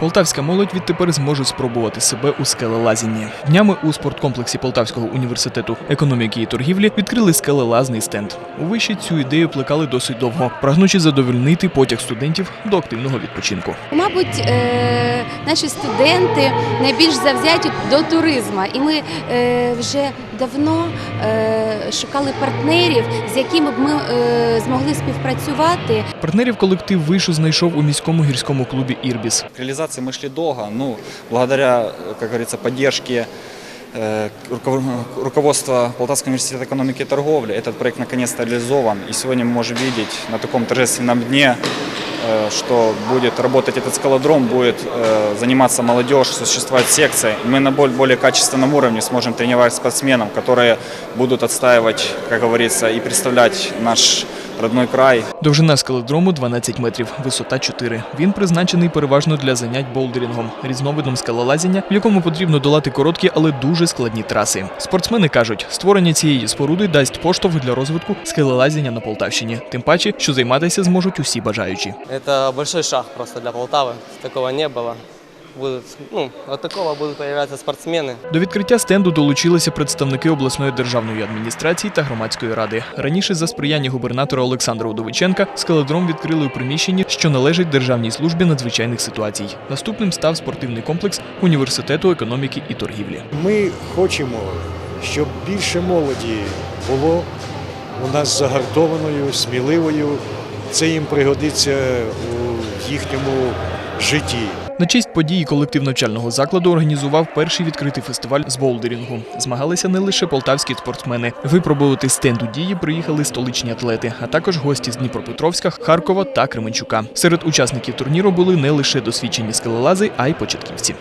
Полтавська молодь відтепер зможе спробувати себе у скелелазінні. Днями у спорткомплексі Полтавського університету економіки і торгівлі відкрили скелелазний стенд. У виші цю ідею плекали досить довго, прагнучи задовольнити потяг студентів до активного відпочинку. Мабуть, е, наші студенти найбільш завзяті до туризму, і ми е, вже давно е, шукали партнерів, з якими б ми е, змогли співпрацювати. Партнерів колектив вишу знайшов у міському гірському клубі Ірбіс. К реализации мы шли долго, ну, благодаря, как говорится, поддержке э, руков- руководства Полтавского университета экономики и торговли этот проект наконец-то реализован. И сегодня мы можем видеть на таком торжественном дне, э, что будет работать этот скалодром, будет э, заниматься молодежь, существовать секция. И мы на более, более качественном уровне сможем тренировать спортсменов, которые будут отстаивать, как говорится, и представлять наш родной край. Довжина скалодрому 12 метрів, висота 4. Він призначений переважно для занять болдерінгом, різновидом скалолазіння, в якому потрібно долати короткі, але дуже складні траси. Спортсмени кажуть, створення цієї споруди дасть поштовх для розвитку скелелазіння на Полтавщині. Тим паче, що займатися зможуть усі бажаючі. Это большой шаг просто для Полтавы. Такого не было. Будут, ну, от такого будут появляться спортсмены. До відкриття стенду долучилися представники обласної державної адміністрації та громадської ради. Раніше за сприяння губернатора Олександра Удовиченка скалодром відкрили у приміщенні, що належить Державній службі надзвичайних ситуацій. Наступним став спортивний комплекс університету економіки і торгівлі. Ми хочемо, щоб більше молоді було у нас загартованою, сміливою. Це їм пригодиться у їхньому житті. На честь події колектив навчального закладу організував перший відкритий фестиваль з болдерінгу. Змагалися не лише полтавські спортсмени. Випробувати стенд у дії приїхали столичні атлети, а також гості з Дніпропетровська, Харкова та Кременчука. Серед учасників турніру були не лише досвідчені скелелази, а й початківці.